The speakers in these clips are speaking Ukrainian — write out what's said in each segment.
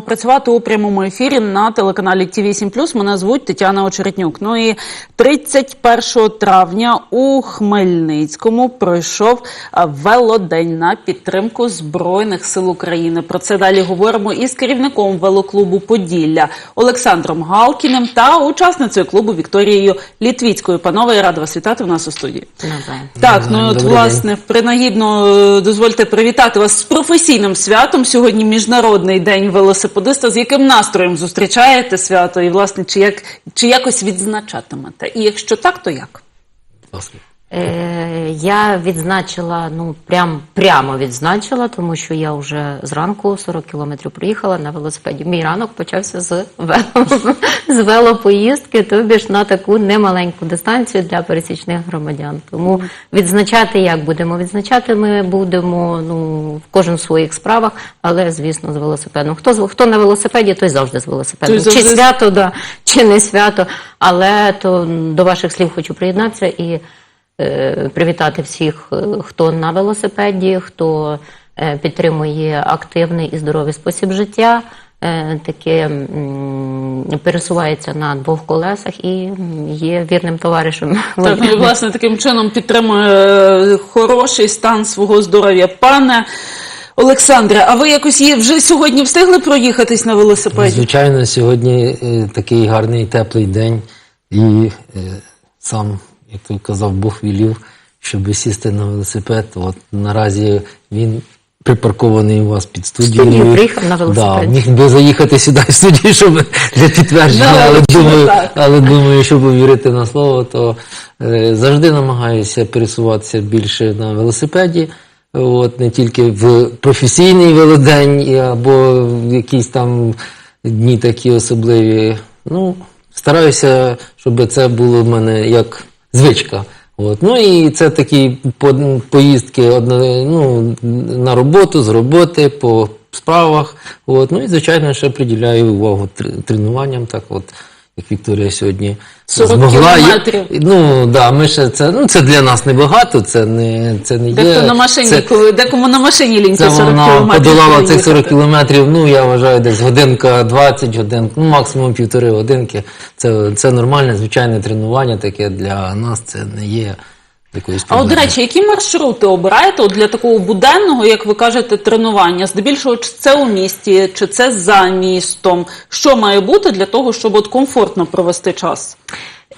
Працювати у прямому ефірі на телеканалі Ті 8 Мене звуть Тетяна Очеретнюк. Ну і 31 травня у Хмельницькому пройшов велодень на підтримку Збройних сил України. Про це далі говоримо із керівником велоклубу Поділля Олександром Галкіним та учасницею клубу Вікторією Літвіцькою. Панове, я рада вас вітати у нас у студії. Так, ну от власне принагідно е, дозвольте привітати вас з професійним святом. Сьогодні міжнародний день велосипедиста. З яким настроєм зустрічаєте свято? І власне, чи як чи якось відзначатимете? І якщо так, то як? Власне. Е, я відзначила, ну прям прямо відзначила, тому що я вже зранку 40 кілометрів проїхала на велосипеді. Мій ранок почався з вело, з велопоїздки, тобі ж на таку немаленьку дистанцію для пересічних громадян. Тому відзначати як будемо? Відзначати ми будемо ну в кожен в своїх справах, але звісно з велосипедом. Хто хто на велосипеді, той завжди з велосипедом. Той завжди Чи свято, да, чи не свято. Але то до ваших слів хочу приєднатися і привітати всіх, е, хто на велосипеді, хто е, підтримує активний і здоровий спосіб життя, е, таке пересувається на двох колесах і є вірним товаришем. Так, ну і власне таким чином підтримує е, хороший стан свого здоров'я. Пане Олександре, а ви якось є вже сьогодні встигли проїхатись на велосипеді? Звичайно, сьогодні е, такий гарний теплий день, і е, сам, як той казав, Бог вілів, щоб сісти на велосипед. От наразі він припаркований у вас під студією. Студію приїхав на велосипеді. Да, міг би заїхати сюди в студію, щоб для підтвердження, але думаю, але думаю, щоб повірити на слово, то е, завжди намагаюся пересуватися більше на велосипеді. От не тільки в професійний велодень або в якісь там дні такі особливі. Ну, стараюся, щоб це було в мене як звичка. От. Ну і це такі поїздки ну, на роботу, з роботи, по справах. От. Ну і, звичайно, ще приділяю увагу тренуванням. Так от, Вікторія сьогодні 40 змогла. Кілометрів. Ну, да, ми ще це, ну, це для нас небагато, це не, це не є. Дехто на машині, це, коли декому на машині лінька це 40 вона кілометрів. подолала цих 40 кілометрів, ну я вважаю, десь годинка 20 годин, ну максимум півтори годинки. Це, це нормальне, звичайне тренування таке для нас, це не є якоюсь А от, до речі, які маршрути обираєте от для такого буденного, як ви кажете, тренування? Здебільшого, чи це у місті, чи це за містом? Що має бути для того, щоб от комфортно провести час?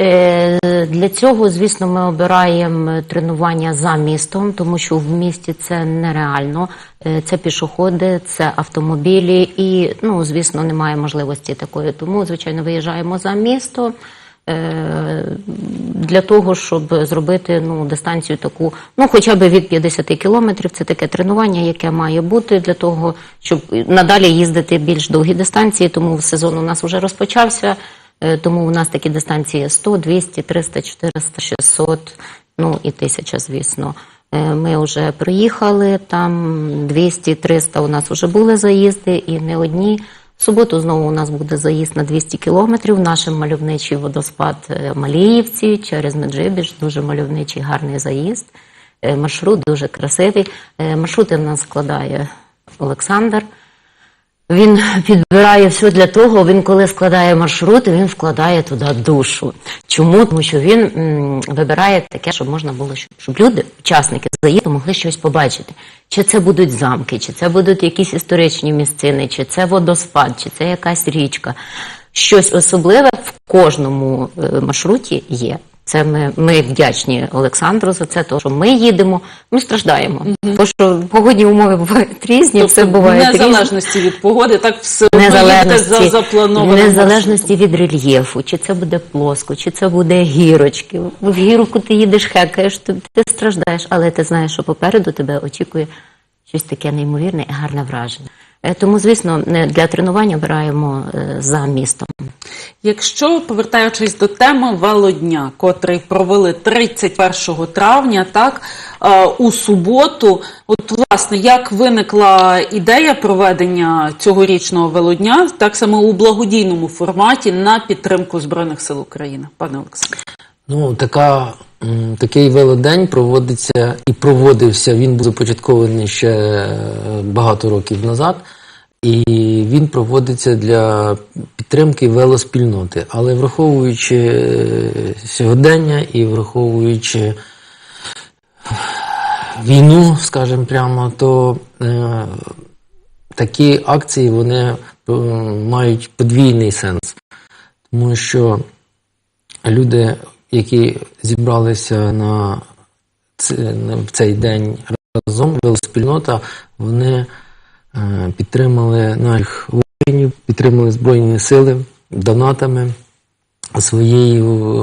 Е, Для цього, звісно, ми обираємо тренування за містом, тому що в місті це нереально. Е, Це пішоходи, це автомобілі, і ну, звісно, немає можливості такої. Тому, звичайно, виїжджаємо за місто. Е, Для того, щоб зробити ну, дистанцію таку, ну хоча б від 50 кілометрів, це таке тренування, яке має бути для того, щоб надалі їздити більш довгі дистанції. Тому сезон у нас вже розпочався. Е, Тому у нас такі дистанції 100, 200, 300, 400, 600, ну і 1000, звісно. Е, Ми вже приїхали, там 200, 300 у нас вже були заїзди і не одні. В суботу знову у нас буде заїзд на 200 кілометрів. Наш мальовничий водоспад е, Маліївці через Меджибіж, дуже мальовничий гарний заїзд. Е, Маршрут дуже красивий. Е, Маршрути в нас складає Олександр. Він підбирає все для того, він коли складає маршрут, він вкладає туди душу. Чому? Тому що він вибирає таке, щоб можна було, щоб, щоб люди, учасники заїзду, могли щось побачити. Чи це будуть замки, чи це будуть якісь історичні місцини, чи це водоспад, чи це якась річка. Щось особливе в кожному е, маршруті є. Це ми, ми вдячні Олександру за це, тому що ми їдемо, ми страждаємо. Тому що погодні умови бувають різні, все буває незалежності від погоди, так все Незалежності, за запланованим незалежності від рельєфу, чи це буде плоско, чи це буде гірочки. В гірку ти їдеш, хекаєш, ти, ти страждаєш, але ти знаєш, що попереду тебе очікує щось таке неймовірне і гарне враження. Е, Тому, звісно, не- для тренування обираємо е, за містом. Якщо повертаючись до теми велодня, котрий провели 31 травня, так е, у суботу, от власне, як виникла ідея проведення цьогорічного велодня, так само у благодійному форматі на підтримку збройних сил України, пане Олександре? Ну, така, такий велодень проводиться і проводився. Він був започаткований ще е, багато років назад. і він проводиться для підтримки велоспільноти. Але враховуючи е, сьогодення і враховуючи війну, скажімо прямо, то е, такі акції вони е, мають подвійний сенс. Тому що люди, які зібралися на в цей день разом, велоспільнота, вони е, підтримали наших воїнів, підтримали Збройні Сили донатами своєю,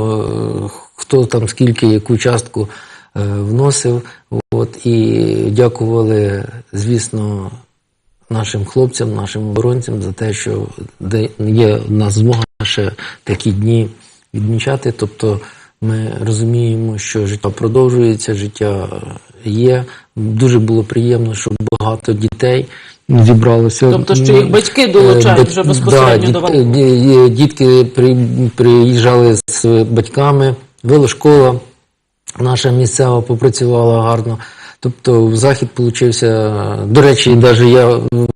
е, хто там скільки, яку частку е, вносив. От, і дякували, звісно, нашим хлопцям, нашим оборонцям за те, що є в нас змога ще такі дні відмічати. Тобто ми розуміємо, що життя продовжується, життя є. Дуже було приємно, що багато дітей зібралося. Тобто, що їх батьки долучають Е, вже безпосередньо да, до ді- Дітки при- приїжджали з батьками, велошкола наша місцева попрацювала гарно. Тобто захід получився. До речі, навіть я м,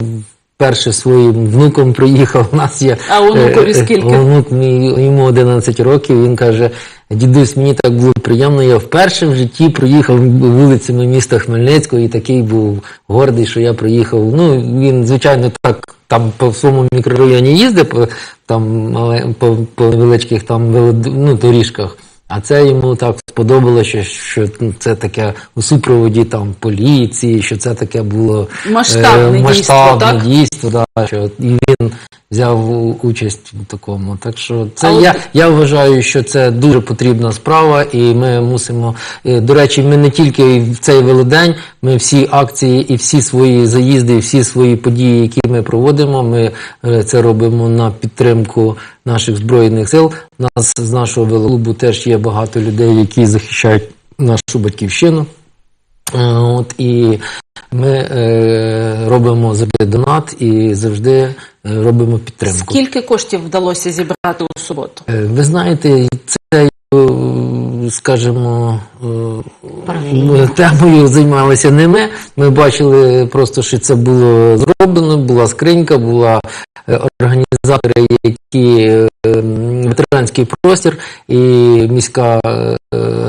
перше своїм внуком приїхав. У нас є А онукові е, е, скільки? Онук мій йому 11 років. Він каже: дідусь, мені так було приємно. Я вперше в житті проїхав вулицями міста Хмельницького і такий був гордий, що я проїхав. Ну він, звичайно, так там по своєму мікрорайоні їздив, по, там але по, по невеличких там ну, доріжках. А це йому так сподобалося, що, що це таке у супроводі там поліції, що це таке було Масштабне дійство, масштабне так? дійство, да, що і він взяв участь в такому. Так що це А от- я, я вважаю, що це дуже потрібна справа, і ми мусимо. е, До речі, ми не тільки в цей велодень, ми всі акції і всі свої заїзди, і всі свої події, які ми проводимо, ми е, це робимо на підтримку наших збройних сил. У нас з нашого велоклубу теж є багато людей, які захищають нашу батьківщину. Е, От і ми е, робимо завжди донат і завжди е, робимо підтримку. Скільки коштів вдалося зібрати у суботу? Е, Ви знаєте, це, скажімо, е, темою займалися не ми. Ми бачили просто, що це було зроблено, була скринька, була е, організатори, які е, ветеранський простір і міська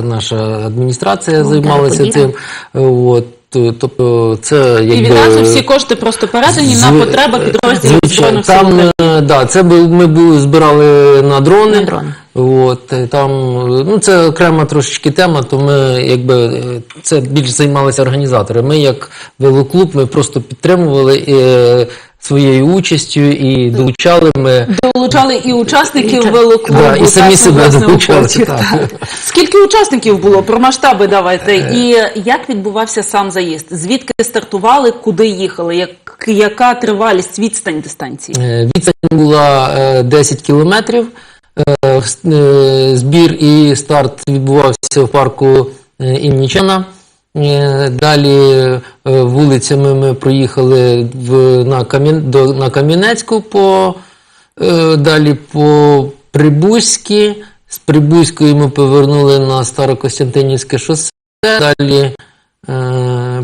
наша адміністрація займалася цим. От, тобто, це І якби... відразу всі кошти просто передані на потреби підрозділів Звичайно, там, е, да, це був, ми були, збирали на дрони. На дрони. От, е, там, е, ну, це окрема трошечки тема, то ми якби е, це більш займалися організатори. Ми, як велоклуб, ми просто підтримували е, своєю участю і долучали ми. Долучали і учасників велоклубу, Да, і самі себе долучали, так. так. Скільки учасників було? Про масштаби давайте. І як відбувався сам заїзд? Звідки стартували, куди їхали? Як, яка тривалість, відстань дистанції? Е, Відстань була е, 10 кілометрів. Е, е, Збір і старт відбувався в парку е, імені Чена. Е, Далі е, вулицями ми проїхали в, на, Кам'ян, до, на Кам'янецьку, по, е, далі по Прибузькі. З Прибузької ми повернули на Старокостянтинівське шосе. Далі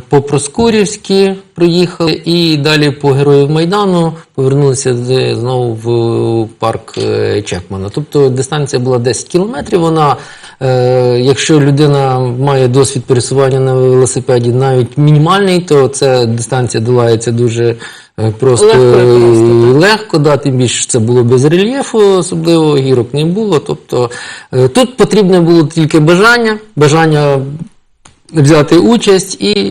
по Проскурівській проїхали і далі по Героїв Майдану повернулися знову в парк Чекмана. Тобто дистанція була 10 кілометрів. Вона, якщо людина має досвід пересування на велосипеді, навіть мінімальний, то ця дистанція долається дуже е, просто Легко і легко, да, тим більше це було без рельєфу, особливо гірок не було. Тобто е, тут потрібне було тільки бажання, бажання взяти участь і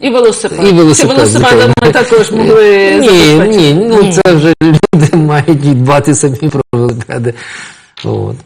І велосипед. І велосипед, Чи велосипедами звичайно. також могли ні, забезпечити? ні, ну Ні. це вже люди мають дбати самі про велосипеди. От.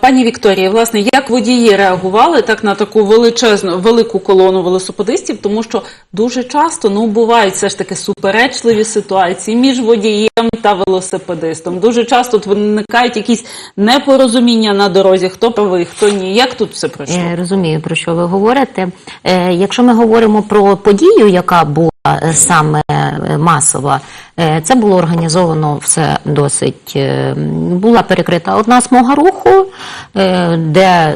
Пані Вікторія, власне, як водії реагували так на таку величезну велику колону велосипедистів, тому що дуже часто ну бувають все ж таки суперечливі ситуації між водієм та велосипедистом. Дуже часто от виникають якісь непорозуміння на дорозі, хто правий, хто ні. Як тут все пройшло? Я розумію, про що ви говорите. Е, Якщо ми говоримо про подію, яка була е, саме е, масова, Е, Це було організовано все досить. е, Була перекрита одна смуга руху, е, де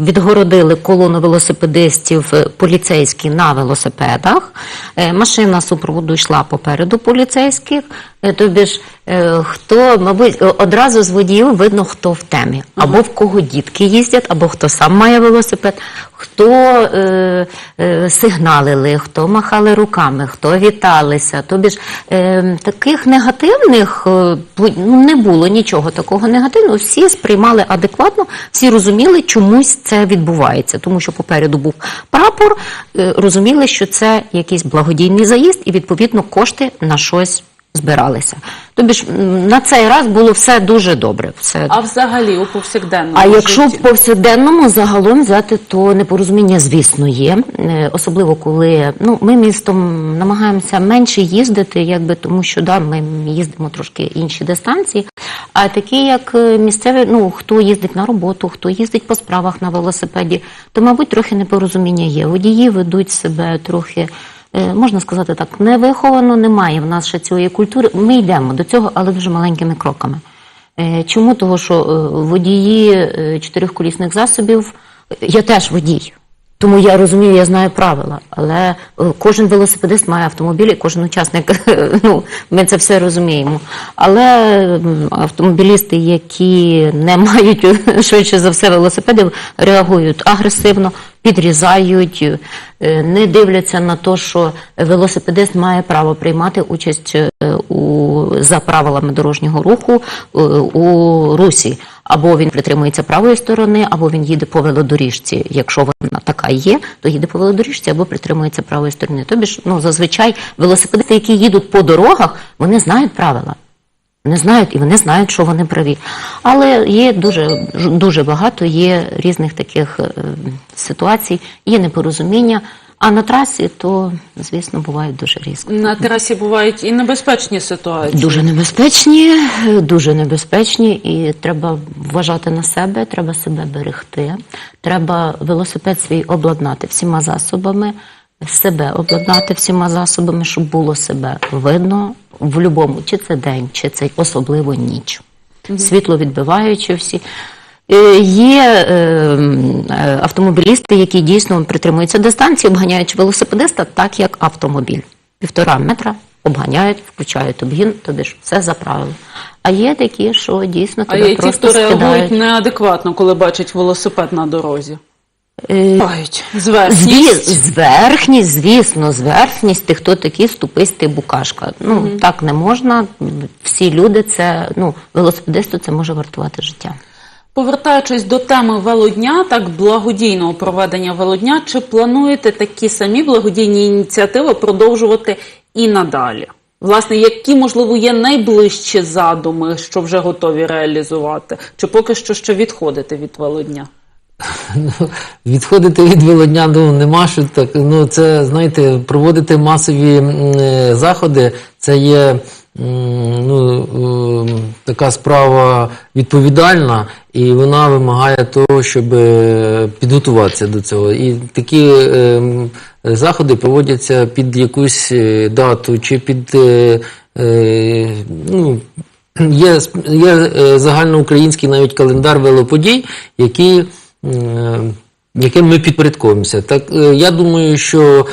відгородили колону велосипедистів е, поліцейські на велосипедах. Е, Машина супроводу йшла попереду поліцейських. Е, Тобі ж е, хто, мабуть, одразу з водіїв видно, хто в темі, або в кого дітки їздять, або хто сам має велосипед, хто е, е, сигналили, хто махали руками, хто віталися. Тобі ж е, таких негативних е, ну, не було нічого такого негативного. Всі сприймали адекватно, всі розуміли, чомусь це відбувається, тому що попереду був прапор, е, розуміли, що це якийсь благодійний заїзд, і відповідно кошти на щось збиралися. Тобі ж на цей раз було все дуже добре. Все А взагалі у повсякденному а якщо в житті? повсякденному загалом взяти, то непорозуміння, звісно, є. Е, Особливо коли ну ми містом намагаємося менше їздити, якби тому, що да, ми їздимо трошки інші дистанції. А такі, як е, місцеві, ну хто їздить на роботу, хто їздить по справах на велосипеді, то мабуть трохи непорозуміння є. Водії ведуть себе трохи. Е, Можна сказати так, не виховано, немає в нас ще цієї культури. Ми йдемо до цього, але дуже маленькими кроками. Е, Чому? Того, що е, водії чотирьохколісних засобів, я теж водій. Тому я розумію, я знаю правила, але е, кожен велосипедист має автомобіль, і кожен учасник, ну, ми це все розуміємо. Але автомобілісти, які не мають швидше за все велосипедів, реагують агресивно, підрізають, е, не дивляться на те, що велосипедист має право приймати участь е, у, за правилами дорожнього руху у русі. Або він притримується правої сторони, або він їде по велодоріжці. Якщо вона така є, то їде по велодоріжці або притримується правої сторони. Тобі ж ну зазвичай велосипедисти, які їдуть по дорогах, вони знають правила. Вони знають і вони знають, що вони праві. Але є дуже дуже багато є різних таких е, ситуацій, є непорозуміння. А на трасі то, звісно, бувають дуже різко. на трасі бувають і небезпечні ситуації. Дуже небезпечні, дуже небезпечні, і треба вважати на себе, треба себе берегти. Треба велосипед свій обладнати всіма засобами, себе обладнати всіма засобами, щоб було себе видно в будь-якому, чи це день, чи це особливо ніч. Світло відбиваючи всі. Е, Є е, е, автомобілісти, які дійсно притримуються дистанції, обганяючи велосипедиста так, як автомобіль. Півтора метра обганяють, включають обгін, тобі ж все за правило. А є такі, що дійсно А тебе є ті, хто реагують неадекватно, коли бачать велосипед на дорозі. Зверхність. Зверхність, звісно, зверхність, ти хто такий ступистий букашка. Ну так не можна. Всі люди це ну велосипедисту це може вартувати життя. Повертаючись до теми велодня, так благодійного проведення велодня, чи плануєте такі самі благодійні ініціативи продовжувати і надалі? Власне, які можливо є найближчі задуми, що вже готові реалізувати, чи поки що ще відходите від велодня? Відходити від велодня ну, нема що так. Ну, це, знаєте, проводити масові е, заходи, це є ну, ем, така справа відповідальна, і вона вимагає того, щоб е, підготуватися до цього. І такі ем, заходи проводяться під якусь е, дату чи під. е, ну, Є, є загальноукраїнський навіть календар велоподій, які, е, яким ми підпорядковуємося. Так, я думаю, що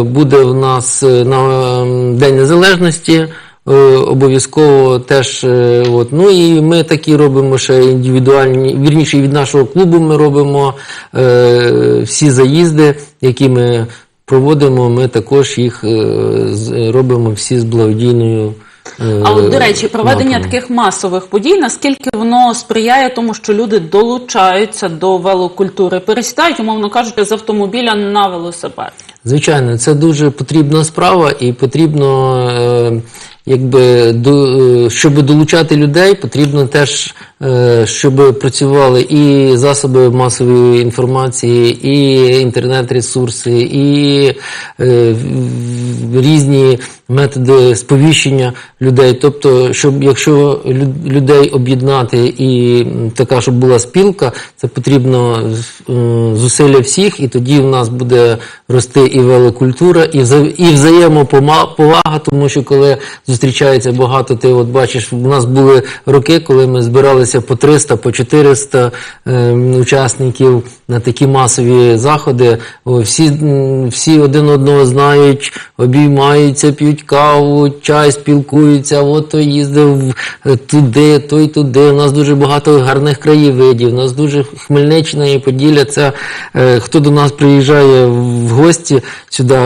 буде в нас на ем, День Незалежності. Е, Обов'язково теж, е, от. ну і ми такі робимо ще індивідуальні, вірніше від нашого клубу ми робимо е, всі заїзди, які ми проводимо, ми також їх е, робимо всі з благодійною. е, А от, до речі, проведення напрямом. таких масових подій, наскільки воно сприяє тому, що люди долучаються до велокультури, пересідають, умовно кажучи, з автомобіля на велосипед. Звичайно, це дуже потрібна справа, і потрібно, е, якби до, е, щоб долучати людей, потрібно теж, е, щоб працювали і засоби масової інформації, і інтернет-ресурси, і е, різні методи сповіщення людей. Тобто, щоб якщо людей об'єднати і така, щоб була спілка, це потрібно зусилля всіх, і тоді в нас буде рости і велокультура, і вза- взаємоповага, тому що коли зустрічаєш зустрічається багато. Ти от бачиш, у нас були роки, коли ми збиралися по 300, по 400 е, учасників на такі масові заходи. Всі, всі один одного знають, обіймаються, п'ють каву, чай, спілкуються. От той їздив туди, той туди. У нас дуже багато гарних краєвидів. У нас дуже Хмельниччина і Поділля. Це е, хто до нас приїжджає в гості сюди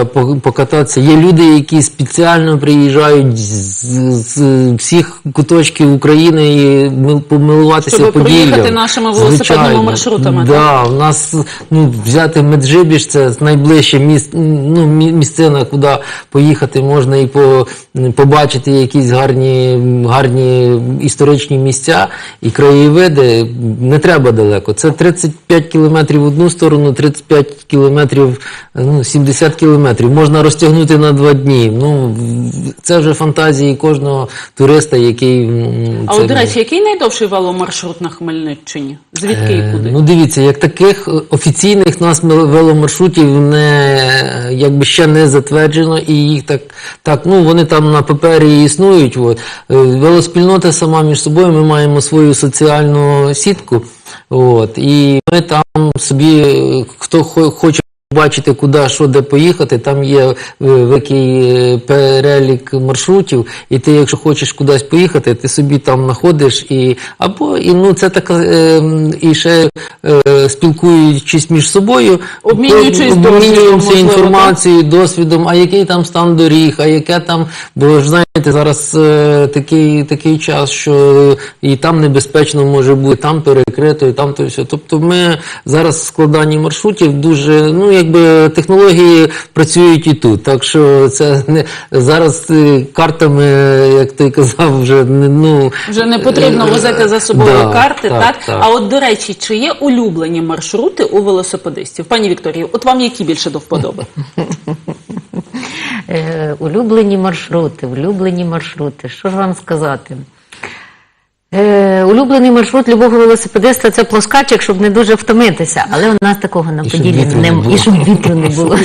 покататися. Є люди, які спеціально приїжджають з, з всіх куточків України і мил- помилуватися Щоб Поділлям. проїхати нашими велосипедними маршрутами, Да, у нас ну, взяти Меджибіж, це найближче міс, ну, місцина, куди поїхати можна і по, побачити якісь гарні, гарні історичні місця і краєвиди. Не треба далеко. Це 35 кілометрів в одну сторону, 35 кілометрів, ну, 70 кілометрів. Можна розтягнути на два дні. Ну, це вже фантазії кожного туриста, який. м, А це от, до речі, який найдовший веломаршрут на Хмельниччині? Звідки і Е, куди? Ну дивіться, як таких е, офіційних нас веломаршрутів не якби ще не затверджено, і їх так, так ну вони там на папері існують. От. Е, Велоспільнота сама між собою, ми маємо свою соціальну сітку. От, і ми там собі, хто хоче бачити, куди, що, де поїхати, там є е, великий е, перелік маршрутів, і ти, якщо хочеш кудись поїхати, ти собі там знаходиш і або і ну це така е, і ще е, спілкуючись між собою, Обмінюючись обмінюємося інформацією, досвідом, а який там стан доріг, а яке там, бо ж знаєте, зараз е, такий, такий час, що і там небезпечно може бути, там перекрито, і там то все. Тобто ми зараз в складанні маршрутів дуже, ну якби технології працюють і тут. Так що це не зараз е, картами, як ти казав, вже не ну Вже не потрібно е, возити за собою да, карти, так, так, так. А от до речі, чи є улюблені маршрути у велосипедистів? Пані Вікторію, от вам які більше до вподоби? Е, улюблені маршрути, улюблені маршрути. Що ж вам сказати? Е, улюблений маршрут любого велосипедиста це плоскачик, щоб не дуже втомитися. Але у нас такого на поділі не було. І щоб вітру не було.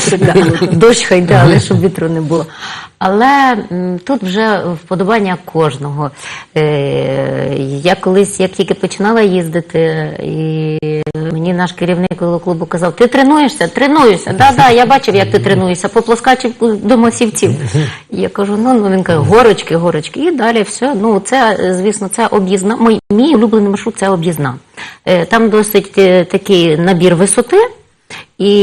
Дощ хай йде, але щоб вітру не було. Але тут вже вподобання кожного. Е, я колись, як тільки починала їздити, і мені наш керівник велоклубу казав: ти тренуєшся? Тренуюся. Да, да, я бачив, як ти тренуєшся. По плоскачівку до масівців. Я кажу, ну, ну він каже, горочки, горочки. І далі все. Ну, це, звісно, це об'їзна. Мій, мій улюблений маршрут це об'їзна. Е, Там досить е, такий набір висоти. І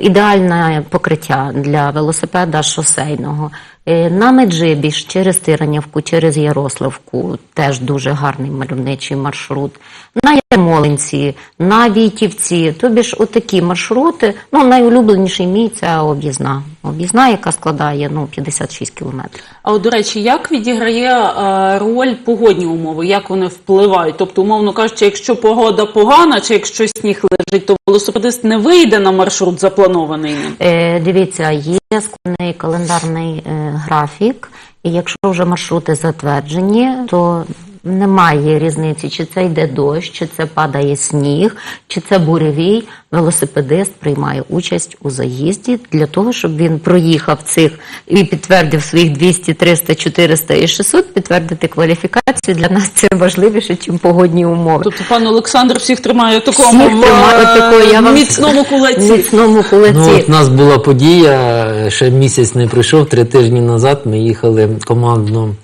ідеальне покриття для велосипеда шосейного. Е, На Меджибіж через Тиранівку, через Ярославку теж дуже гарний мальовничий маршрут. На Ярмолинці, на Вітівці, тобі ж отакі маршрути. Ну, найулюбленіший мій це об'їзна. Об'їзна, яка складає ну, 56 кілометрів. А от, до речі, як відіграє е, роль погодні умови? Як вони впливають? Тобто, умовно кажучи, якщо погода погана, чи якщо сніг лежить, то велосипедист не вийде на маршрут запланований? Е, дивіться, є складний календарний е, графік, і якщо вже маршрути затверджені, то немає різниці, чи це йде дощ, чи це падає сніг, чи це буревій. Велосипедист приймає участь у заїзді для того, щоб він проїхав цих і підтвердив своїх 200, 300, 400 і 600, підтвердити кваліфікацію. Для нас це важливіше, ніж погодні умови. Тобто, пан Олександр всіх тримає в такому Всіх тримає е, такого, я вам- міцному кулаці. Міцному кулаці. Ну, от у нас була подія, ще місяць не пройшов, три тижні назад ми їхали командну е,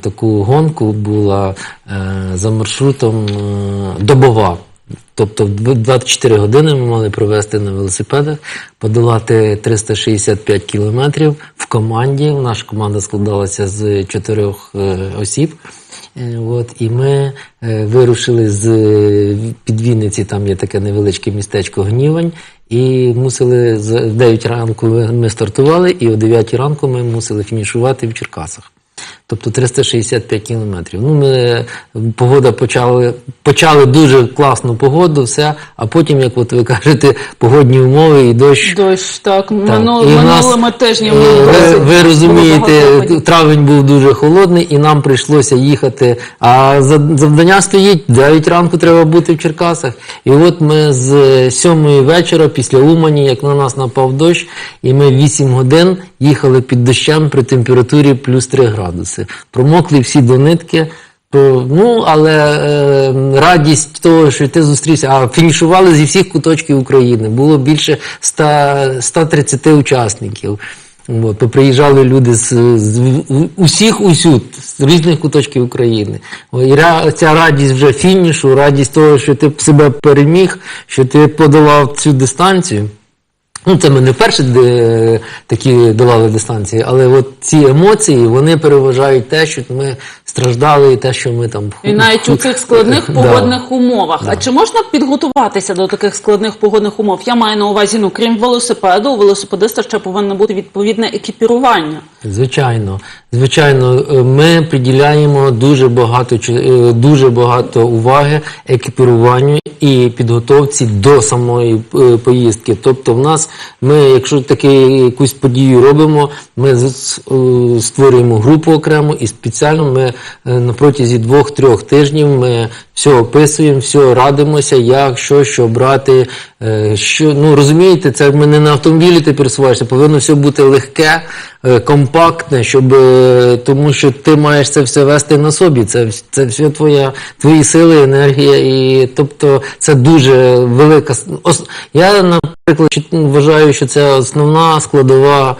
таку гонку, була е, за маршрутом е, добова. Тобто в 24 години ми мали провести на велосипедах, подолати 365 кілометрів в команді. Наша команда складалася з чотирьох е, осіб. Е, От, і ми е, вирушили з е, під Вінниці, там є таке невеличке містечко Гнівань, і мусили в 9 ранку ми стартували, і о 9 ранку ми мусили фінішувати в Черкасах. Тобто 365 кілометрів. Ну, ми, погода почали, почали дуже класну погоду, все, а потім, як от ви кажете, погодні умови і дощ. Дощ, так, Так, минул, і в нас, минулими тижнями. е, Ви, ви розумієте, травень був дуже холодний, і нам прийшлося їхати. А завдання стоїть 9 ранку треба бути в Черкасах. І от ми з 7 вечора після Умані, як на нас напав дощ, і ми 8 годин їхали під дощем при температурі плюс 3 градуси. Промокли всі до нитки. Ну, але е, радість того, що ти зустрівся, а фінішували зі всіх куточків України. Було більше 100, 130 учасників. От, то приїжджали люди з, з усіх усюд, з різних куточків України. І ця радість вже фінішу, радість того, що ти себе переміг, що ти подолав цю дистанцію. Ну, це ми не вперше де, такі долали дистанції, але от ці емоції вони переважають те, що ми страждали, і те, що ми там І навіть у цих складних Да. погодних умовах. А чи можна підготуватися до таких складних погодних умов? Я маю на увазі, ну крім велосипеду, у велосипедиста ще повинно бути відповідне екіпірування. Звичайно, звичайно, е, ми приділяємо дуже багато е, дуже багато уваги екіпіруванню і підготовці до самої е, поїздки. Тобто, в нас ми, якщо таку якусь подію робимо, ми створюємо групу окремо і спеціально ми на протязі двох-трьох тижнів ми все описуємо, все радимося, як, що, що брати. е, Що, ну розумієте, це ми не на автомобілі ти пересуваєшся, повинно все бути легке, е, компактне, щоб е, тому що ти маєш це все вести на собі. Це, це все твоя, твої сили, енергія. І тобто це дуже велика. Я, наприклад, вважаю, що це основна складова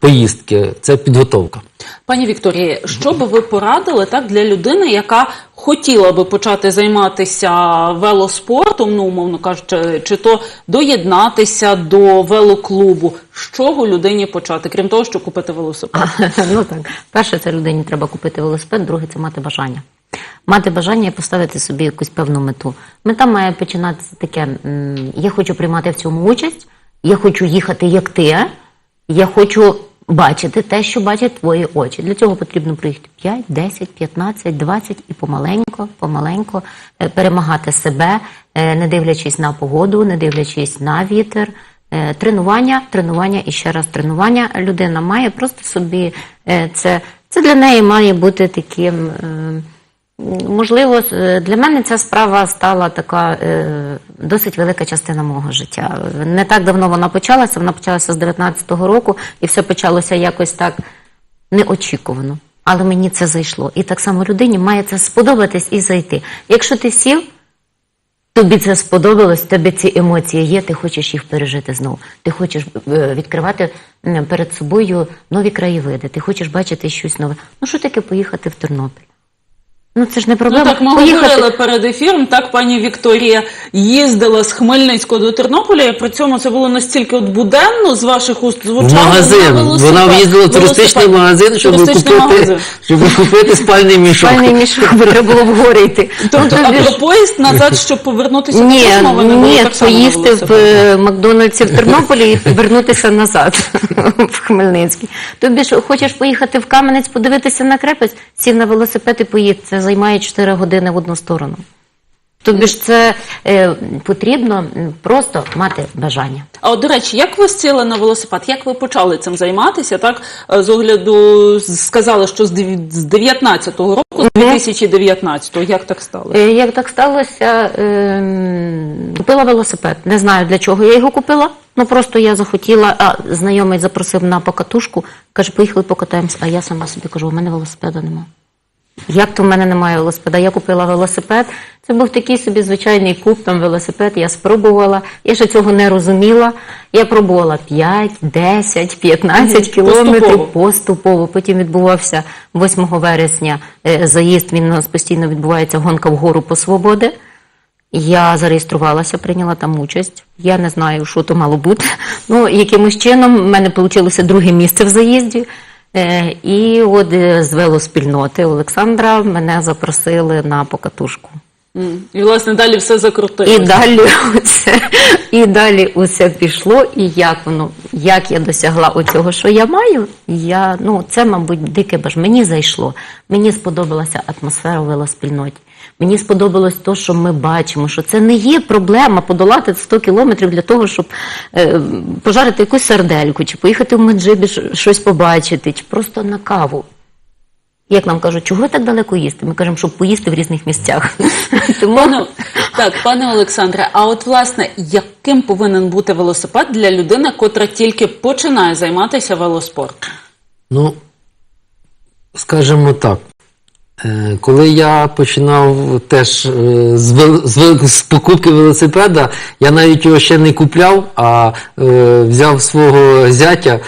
поїздки, це підготовка. Пані Вікторії, що би ви порадили так для людини, яка хотіла би почати займатися велоспортом, ну умовно кажучи, чи то доєднатися до велоклубу? З чого людині почати, крім того, що купити велосипед? ну так, перше, це людині треба купити велосипед, друге це мати бажання. Мати бажання і поставити собі якусь певну мету. Мета має починатися таке: я хочу приймати в цьому участь, я хочу їхати як ти, я хочу бачити те, що бачать твої очі. Для цього потрібно проїхати 5, 10, 15, 20 і помаленько, помаленько е, перемагати себе, е, не дивлячись на погоду, не дивлячись на вітер. Е, Тренування, тренування і ще раз тренування. Людина має просто собі це, це для неї має бути таким. Можливо, е, для мене ця справа стала така е, досить велика частина мого життя. Не так давно вона почалася, вона почалася з 19-го року, і все почалося якось так неочікувано. Але мені це зайшло. І так само людині має це сподобатись і зайти. Якщо ти сів, тобі це сподобалось, тобі ці емоції є, ти хочеш їх пережити знову. Ти хочеш е, відкривати перед собою нові краєвиди, ти хочеш бачити щось нове. Ну що таке поїхати в Тернопіль? Ну це ж не Ну проблема. так ми поїхати... говорили перед ефіром. Так пані Вікторія їздила з Хмельницького до Тернополя. і При цьому це було настільки от буденно з ваших уст звучало. В магазин. на. Вона в'їздила в туристичний Велосипед. магазин, щоб Туристичний купити, магазин. щоб купити спальний мішок. Спальний мішок, бо треба було в гори йти. Тобто, а про поїзд назад, щоб повернутися Ні, до розмови, не було ні, так само поїсти в е, Макдональдсі в Тернополі і вернутися назад в Хмельницький. Тобі ж хочеш поїхати в Кам'янець, подивитися на крепость, сів на велосипед і поїдь. Займає 4 години в одну сторону. Тобі ж це е, потрібно просто мати бажання. А от, до речі, як ви сіли на велосипед? Як ви почали цим займатися? Так Е, з огляду сказали, що з дев- 19-го року, з 2019-го. Як так сталося? Е, Як так сталося, ем, купила велосипед. Не знаю для чого я його купила. Ну просто я захотіла, а знайомий запросив на покатушку, каже, поїхали покатаємось. А я сама собі кажу, у мене велосипеда нема. Як то в мене немає велосипеда? Я купила велосипед. Це був такий собі звичайний куб, там велосипед. Я спробувала. Я ще цього не розуміла. Я пробувала 5, 10, 15 кілометрів Поступово. поступово. Потім відбувався 8 вересня е, заїзд. Він у нас постійно відбувається гонка вгору по свободи. Я зареєструвалася, прийняла там участь. Я не знаю, що то мало бути. Ну, якимось чином в мене вийшло друге місце в заїзді. Е, І от е, з велоспільноти Олександра мене запросили на покатушку. І власне далі все закрутилося. І далі усе, і далі усе пішло. І як воно, як я досягла оцього, що я маю, я ну це, мабуть, дике баж. Мені зайшло. Мені сподобалася атмосфера велоспільноті. Мені сподобалось те, що ми бачимо, що це не є проблема подолати 100 кілометрів для того, щоб е, пожарити якусь сардельку, чи поїхати в Меджибі щось побачити, чи просто на каву. Як нам кажуть, чого ви так далеко їсти? Ми кажемо, щоб поїсти в різних місцях. Тому так, пане Олександре, а от власне, яким повинен бути велосипед для людини, котра тільки починає займатися велоспортом? Ну, скажімо так. е, Коли я починав теж е, з, з, з покупки велосипеда, я навіть його ще не купляв, а е, взяв свого зятя,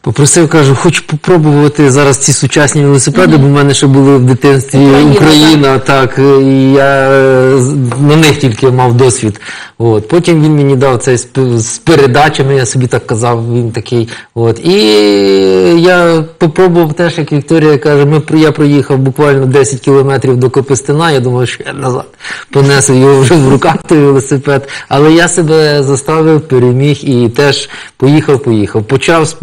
попросив, кажу, хочу попробувати зараз ці сучасні велосипеди, бо в мене ще були в дитинстві Україна, Україна, так, е, і я е, на них тільки мав досвід. От. Потім він мені дав цей з, передачами, я собі так казав, він такий. От. І я попробував теж, як Вікторія каже, ми, я проїхав буквально 10 кілометрів до Копистина, я думав, що я назад понесу його вже в руках той велосипед. Але я себе заставив, переміг і теж поїхав, поїхав. Почав з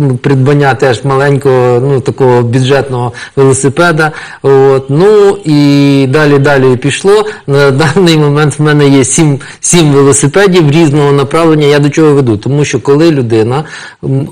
придбання теж маленького, ну такого бюджетного велосипеда. От. Ну і далі далі пішло. На даний момент в мене є сім, сім велосипедів різного направлення. Я до чого веду? Тому що коли людина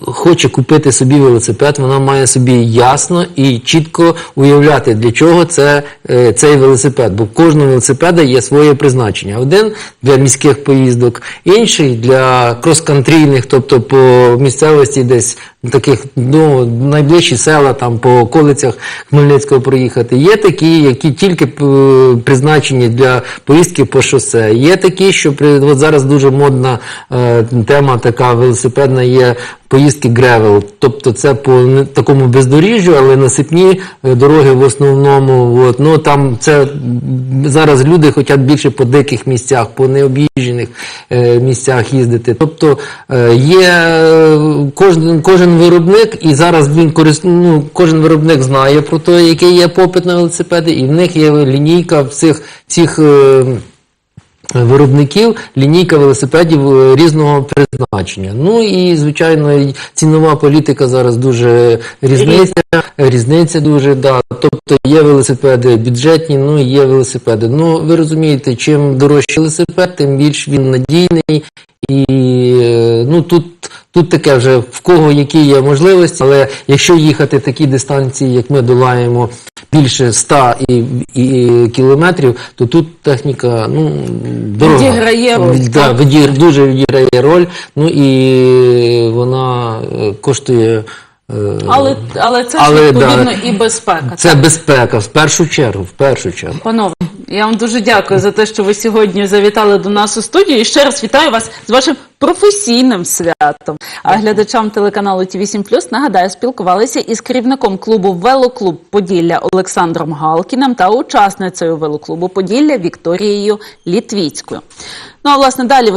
хоче купити собі велосипед, вона має собі ясно і чітко уявляти, для чого це е, цей велосипед. Бо в кожного велосипеда є своє призначення. Один для міських поїздок, інший для крос-кантрійних, тобто по місцевості десь таких ну, найближчі села там по околицях Хмельницького проїхати. Є такі, які тільки е, призначені для поїздки по шосе. Є такі, що при от зараз дуже модна е, тема така велосипедна є. Поїздки гревел, тобто це по такому бездоріжжю, але насипні е, дороги в основному. От, ну там це зараз люди хочуть більше по диких місцях, по необ'їжджених е, місцях їздити. Тобто е, є е, кожен, кожен виробник, і зараз він корис... ну, кожен виробник знає про те, який є попит на велосипеди, і в них є лінійка всіх цих. Е, виробників лінійка велосипедів е, різного призначення. Ну і звичайно, цінова політика зараз дуже різниця, різниця дуже да. Тобто є велосипеди бюджетні, ну є велосипеди. Ну ви розумієте, чим дорожчий велосипед, тим більш він надійний. І е, ну тут, тут таке вже в кого які є можливості, але якщо їхати такі дистанції, як ми долаємо більше 100 і, і кілометрів, то тут техніка ну дорога. Відіграє роль, Да, відігр- дуже відіграє роль. Ну і вона е, коштує. Е, Але, але це ж відповідно да. і безпека. це безпека в першу чергу. В першу чергу. Панове, я вам дуже дякую за те, що ви сьогодні завітали до нас у студію. І ще раз вітаю вас з вашим професійним святом. А глядачам телеканалу Ті 8 нагадаю, спілкувалися із керівником клубу Велоклуб Поділля Олександром Галкіним та учасницею велоклубу Поділля Вікторією Літвіцькою. Ну а власне далі в